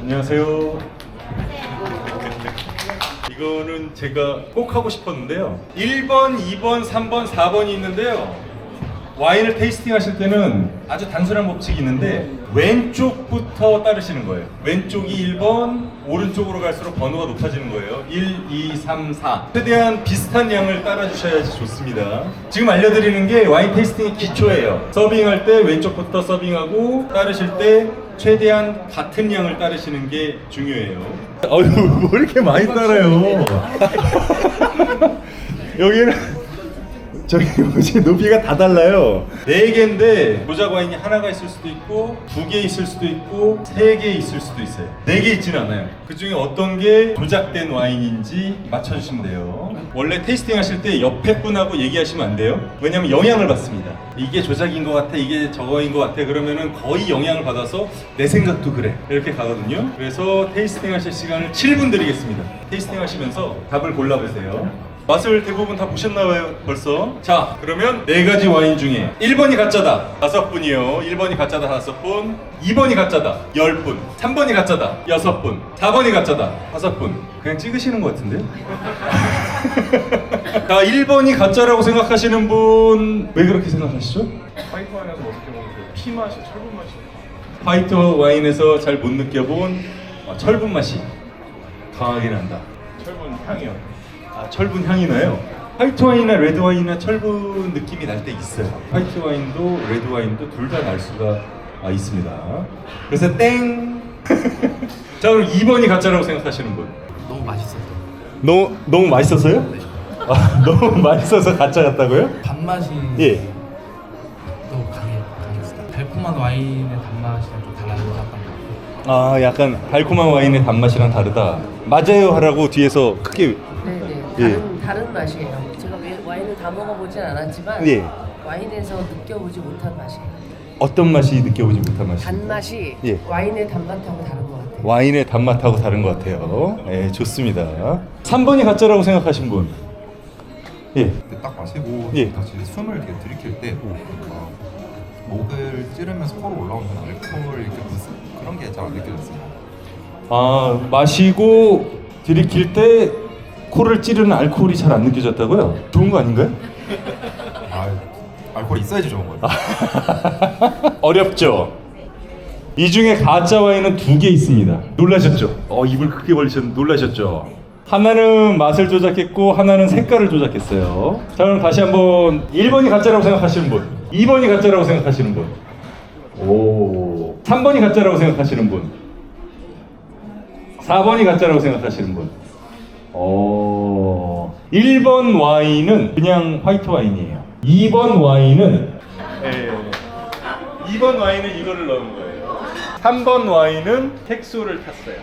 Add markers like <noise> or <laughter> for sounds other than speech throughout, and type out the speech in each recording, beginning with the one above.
안녕하세요. 이거는 제가 꼭 하고 싶었는데요. 1번, 2번, 3번, 4번이 있는데요. 와인을 테이스팅 하실 때는 아주 단순한 법칙이 있는데 왼쪽부터 따르시는 거예요. 왼쪽이 1번, 오른쪽으로 갈수록 번호가 높아지는 거예요. 1, 2, 3, 4. 최대한 비슷한 양을 따라 주셔야지 좋습니다. 지금 알려드리는 게 와인 테이스팅의 기초예요. 서빙할 때 왼쪽부터 서빙하고 따르실 때 최대한 같은 양을 따르시는 게 중요해요. 어휴, 뭐 이렇게 많이 따라요? <laughs> 여기는 저기 <laughs> 뭐지 높이가 다 달라요. 네 개인데 조작 와인이 하나가 있을 수도 있고 두 개 있을 수도 있고 세 개 있을 수도 있어요. 네 개 있지는 않아요. 그 중에 어떤 게 조작된 와인인지 맞춰주시면 돼요. 원래 테이스팅 하실 때 옆에 분하고 얘기하시면 안 돼요. 왜냐면 영향을 받습니다. 이게 조작인 것 같아, 이게 저거인 것 같아 그러면은 거의 영향을 받아서 내 생각도 그래 이렇게 가거든요. 그래서 테이스팅 하실 시간을 7분 드리겠습니다. 테이스팅 하시면서 답을 골라보세요. 맛을 대부분 다 보셨나봐요 벌써. 자. 그러면 네 가지 와인 중에 1번이 가짜다. 다섯 분이요. 1번이 가짜다 다섯 분. 2번이 가짜다 열 분. 3번이 가짜다 여섯 분. 4번이 가짜다 다섯 분. 그냥 찍으시는 것 같은데? <laughs> 자 1번이 가짜라고 생각하시는 분 왜 그렇게 생각하시죠? 화이트 와인에서 어떻게 보면 그피 맛이 철분 맛이. 화이트 와인에서 잘 못 느껴본 어, 철분 맛이 강하게 난다. 철분 향이요. 아, 철분 향이 나요? 화이트 와인이나 레드 와인이나 철분 느낌이 날 때 있어요. 화이트 와인도 레드 와인도 둘 다 날 수가 아, 있습니다. 그래서 땡. <laughs> 자 그럼 2번이 가짜라고 생각하시는 분. 너무 맛있었던 너무 너무 맛있었어요? 아, <laughs> 너무 맛있어서 가짜 같다고요? 단맛이 예. 너무 강해 강했어요 달콤한 와인의 단맛이랑 좀 달라진 것 같고 아 약간 달콤한 와인의 단맛이랑 다르다. 맞아요 하라고 뒤에서 크게 네네 예. 다른 다른 맛이에요. 제가 왜- 와인을 다 먹어보진 않았지만 예. 와인에서 느껴보지 못한 맛이에요. 어떤 맛이 느껴보지 못한 맛이? 단맛이 예. 와인의 단맛하고 다른 것 같아요. 와인의 단맛하고 다른 것 같아요. 예, 좋습니다. 3번이 가짜라고 생각하신 분. 예. 딱 마시고 예. 다시 숨을 이렇게 들이킬 때 어, 목을 찌르면서 코로 올라오는 알코올 이렇게 무슨 그런 게 잘 안 느껴졌어요. 아, 마시고 들이킬 때 코를 찌르는 알코올이 잘 안 느껴졌다고요? 좋은 거 아닌가요? 아, 알코올 있어야지 좋은 거예요. <laughs> 어렵죠. 이 중에 가짜 와인은 두 개 있습니다. 놀라셨죠? 어, 입을 크게 벌리셨 놀라셨죠? 하나는 맛을 조작했고 하나는 색깔을 조작했어요. 자, 그럼 다시 한번 1번이 가짜라고 생각하시는 분, 2번이 가짜라고 생각하시는 분, 오, 3번이 가짜라고 생각하시는 분, 4번이 가짜라고 생각하시는 분. 어, 1번 와인은 그냥 화이트 와인이에요. 2번 와인은 예. 2번 와인은 이거를 넣은 거예요. 3번 와인은 색소를 탔어요.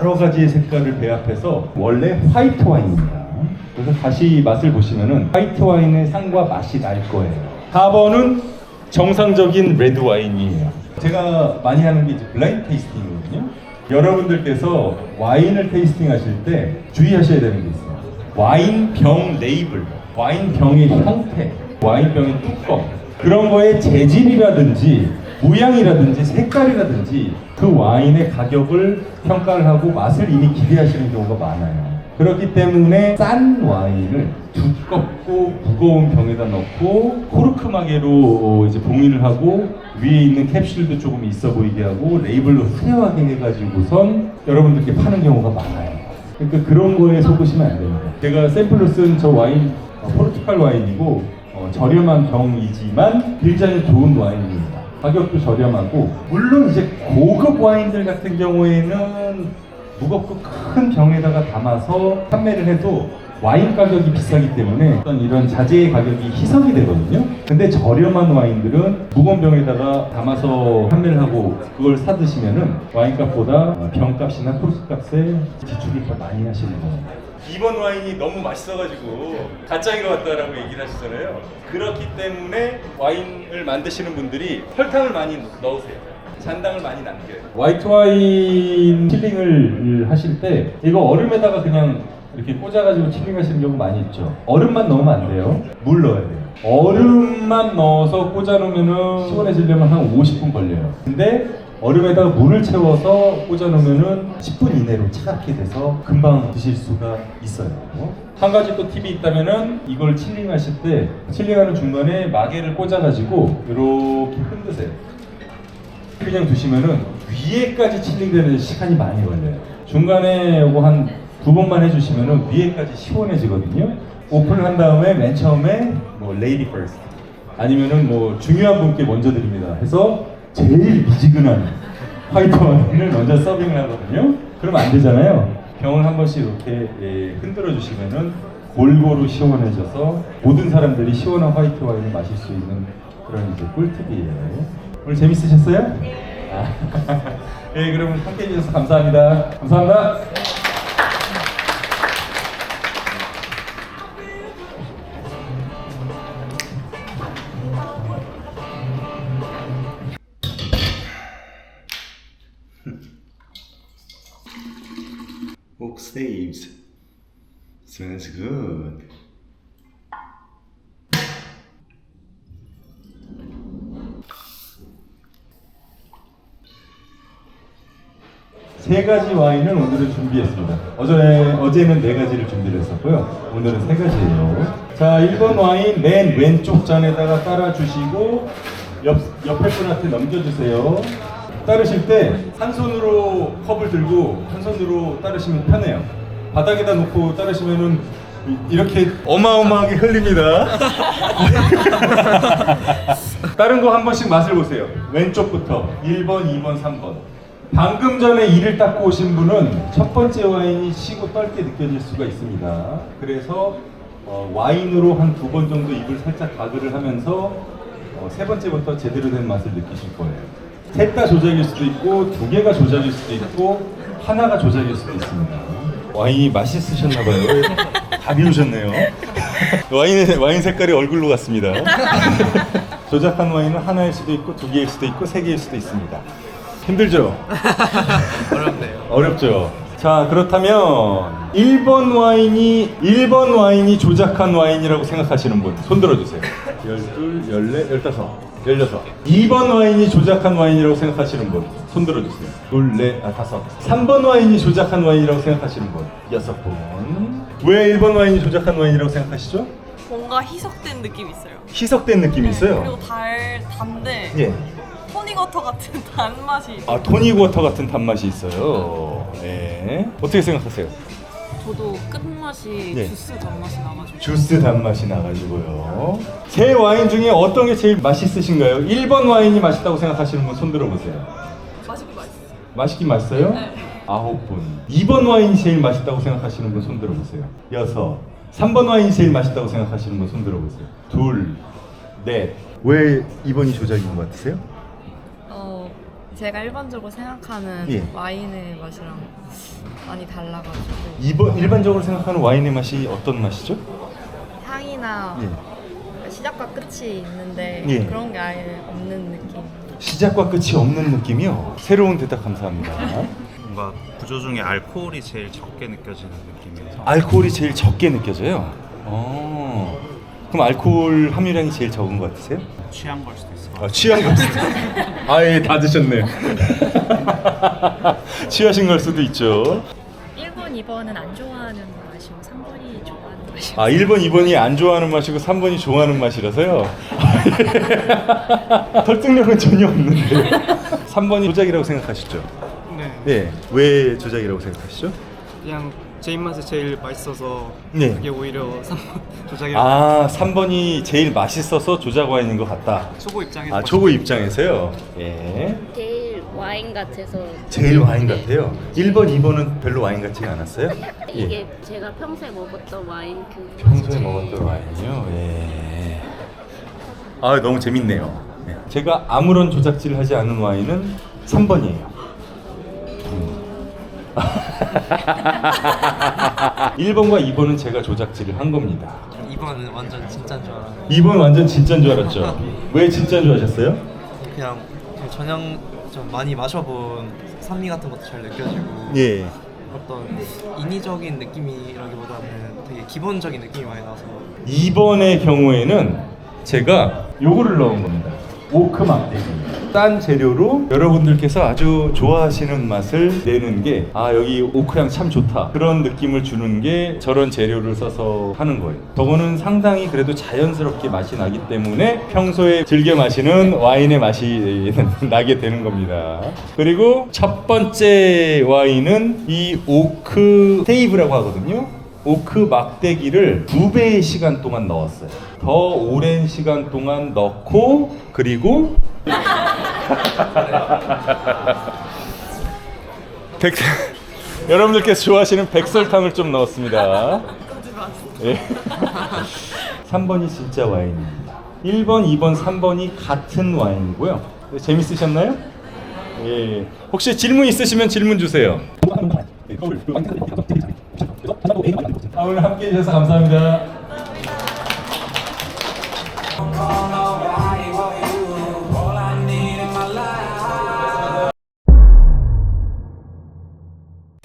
여러 가지의 색깔을 배합해서 원래 화이트 와인입니다. 그래서 다시 맛을 보시면은 화이트 와인의 향과 맛이 날 거예요. 4번은 정상적인 레드 와인이에요. 제가 많이 하는 게 이제 블라인드 테이스팅이거든요. 여러분들께서 와인을 테이스팅 하실 때 주의하셔야 되는 게 있어요. 와인병 레이블, 와인병의 형태, 와인병의 뚜껑 그런 거의 재질이라든지 모양이라든지 색깔이라든지 그 와인의 가격을 평가를 하고 맛을 이미 기대하시는 경우가 많아요. 그렇기 때문에 싼 와인을 두껍고 무거운 병에다 넣고 코르크 마개로 이제 봉인을 하고 위에 있는 캡슐도 조금 있어 보이게 하고 레이블로 화려하게 해가지고선 여러분들께 파는 경우가 많아요. 그러니까 그런 거에 속으시면 안 됩니다. 제가 샘플로 쓴 저 와인 어, 포르투갈 와인이고 어, 저렴한 병이지만 굉장히 좋은 와인입니다. 가격도 저렴하고 물론 이제 고급 와인들 같은 경우에는 무겁고 큰 병에다가 담아서 판매를 해도 와인 가격이 비싸기 때문에 어떤 이런 자재의 가격이 희석이 되거든요. 근데 저렴한 와인들은 무거운 병에다가 담아서 판매를 하고 그걸 사 드시면은 와인값보다 어, 병값이나 코스값에 지출을 더 많이 하시는 겁니다. 이번 와인이 너무 맛있어가지고 가짜인 것 같다라고 얘기를 하시잖아요. 그렇기 때문에 와인을 만드시는 분들이 설탕을 많이 넣으세요. 잔당을 많이 남겨요. 화이트 와인 칠링을 하실 때 이거 얼음에다가 그냥 이렇게 꽂아가지고 칠링하시는 경우 많이 있죠. 얼음만 넣으면 안 돼요. 물 넣어야 돼요. 얼음만 넣어서 꽂아놓으면은 시원해지려면 한 50분 걸려요. 근데 얼음에다가 물을 채워서 꽂아놓으면은 10분 이내로 차갑게 돼서 금방 드실 수가 있어요. 한 가지 또 팁이 있다면은 이걸 칠링하실 때 칠링하는 중간에 마개를 꽂아가지고 이렇게 흔드세요. 그냥 두시면은 위에까지 칠링되는 시간이 많이 걸려요. 중간에 요거 한 두 번만 해주시면은 위에까지 시원해지거든요. 오픈한 다음에 맨 처음에 뭐 레이디 퍼스트 아니면은 뭐 중요한 분께 먼저 드립니다 해서 제일 미지근한 화이트 와인을 먼저 서빙을 하거든요. 그러면 안 되잖아요. 병을 한 번씩 이렇게 예, 흔들어 주시면은 골고루 시원해져서 모든 사람들이 시원한 화이트 와인을 마실 수 있는 그런 이제 꿀팁이에요. 오늘 재밌으셨어요? 네. 아, <laughs> 예, 그러면 함께 해주셔서 감사합니다. 감사합니다. Oak Staves. Smells good. 세 가지 와인을 오늘은 준비했습니다. 어제, 어제는 네 가지를 준비를 했었고요. 오늘은 세 가지예요. 자, 1번 와인 맨 왼쪽 잔에다가 따라주시고 옆, 옆에 분한테 넘겨주세요. 따르실 때 한 손으로 컵을 들고 한 손으로 따르시면 편해요. 바닥에다 놓고 따르시면은 이- 이렇게 어마어마하게 흘립니다. <laughs> 다른 거 한 번씩 맛을 보세요. 왼쪽부터 1번, 2번, 3번. 방금 전에 이를 닦고 오신 분은 첫 번째 와인이 시고 떫게 느껴질 수가 있습니다. 그래서 어, 와인으로 한 두 번 정도 입을 살짝 가글을 하면서 어, 세 번째부터 제대로 된 맛을 느끼실 거예요. 셋 다 조작일 수도 있고 두 개가 조작일 수도 있고 하나가 조작일 수도 있습니다. 와인이 맛있으셨나 봐요. 다 <laughs> 비우셨네요. <laughs> 와인의 와인 색깔이 얼굴로 같습니다. <laughs> 조작한 와인은 하나일 수도 있고 두 개일 수도 있고 세 개일 수도 있습니다. 힘들죠? <laughs> 어렵네요. 어렵죠. 자 그렇다면 1번 와인이 1번 와인이 조작한 와인이라고 생각하시는 분 손 들어 주세요. 12, 14, 15, 16 2번 와인이 조작한 와인이라고 생각하시는 분 손 들어 주세요. 둘, 넷, 아 다섯 3번 와인이 조작한 와인이라고 생각하시는 분 여섯 분 왜 1번 와인이 조작한 와인이라고 생각하시죠? 뭔가 희석된 느낌이 있어요. 희석된 느낌이 그리고 있어요. 달 단데 예. 토닉워터 같은 <laughs> 단맛이 아 토닉 워터 같은 단맛이 있어요. 네. 어떻게 생각하세요? 저도 끝맛이 네. 주스 단맛이 나가지고 주스 단맛이 나가지고요. 제 와인 중에 어떤 게 제일 맛있으신가요? 1번 와인이 맛있다고 생각하시는 분 손 들어 보세요. 맛있게 맛있어요. 맛있긴 맛있어요? 네. 아홉 분. 2번 와인이 제일 맛있다고 생각하시는 분 손 들어 보세요. 여섯. 3번 와인이 제일 맛있다고 생각하시는 분 손 들어 보세요. 둘, 넷. 왜 2번이 조작인 것 같으세요? 어, 제가 일반적으로 생각하는 예. 와인의 맛이랑 많이 달라가지고 2번 일반적으로 생각하는 와인의 맛이 어떤 맛이죠? 향이나 예. 시작과 끝이 있는데 예. 그런 게 아예 없는 느낌. 시작과 끝이 없는 느낌이요. 새로운 대답 감사합니다. <laughs> 뭔가 구조 중에 알코올이 제일 적게 느껴지는 느낌이어서 알코올이 제일 적게 느껴져요. 어. 그럼 알코올 함유량이 제일 적은 것 같으세요? 취한 걸 수도 것 아, 취한 것 같아요. <laughs> 아예 다 드셨네. <laughs> 취하신 걸 수도 있죠. 1번, 2번은 안 좋아하는 맛이고 3번이 좋아하는 맛이고 아 1번, 2번이 안 좋아하는 맛이고 3번이 좋아하는 맛이라서요. <laughs> 설득력은 전혀 없는데. 3번이 조작이라고 생각하시죠? 네, 네. 왜 조작이라고 생각하시죠? 그냥 제 입맛에 제일 맛있어서 네. 그게 오히려 3번 <laughs> 조작이라 아 3번이 제일 맛있어서 조작 와인인 것 같다. 초보 입장에서 아 초보 입장에서요. 예. 제일 와인 같아서 제일 와인 같아요. 1번, 2번은 별로 와인 같지 않았어요? 이게 예. 제가 평소에 먹었던 와인 그 평소에 제일 먹었던 와인이요. 예. 아 너무 재밌네요. 예. 제가 아무런 조작질을 하지 않은 와인은 3번이에요. <laughs> 1번과 2번은 제가 조작질을 한 겁니다. 2번은 완전 진짜인 줄 알았는데 2번 완전 진짜인 줄 알았죠? <laughs> 왜 진짜인 줄 아셨어요? 그냥 그 전형 좀 많이 마셔본 산미 같은 것도 잘 느껴지고 예. 어떤 인위적인 느낌이라기보다는 되게 기본적인 느낌이 많이 나서 2번의 경우에는 제가 요거를 넣은 겁니다. 오크 막대기. 딴 재료로 여러분들께서 아주 좋아하시는 맛을 내는 게 아 여기 오크향 참 좋다 그런 느낌을 주는 게 저런 재료를 써서 하는 거예요. 저거는 상당히 그래도 자연스럽게 맛이 나기 때문에 평소에 즐겨 마시는 와인의 맛이 <laughs> 나게 되는 겁니다. 그리고 첫 번째 와인은 이 오크 테이브라고 하거든요. 오크 막대기를 두 배의 시간 동안 넣었어요. 더 오랜 시간 동안 넣고 그리고 <laughs> 백 여러분들께서 좋아하시는 백설탕을 좀 넣었습니다. 예. <laughs> 3번이 진짜 와인입니다. 1번, 2번, 3번이 같은 와인이고요. 재밌으셨나요? 예. 혹시 질문 있으시면 질문 주세요. 아, 오늘 함께 해주셔서 감사합니다.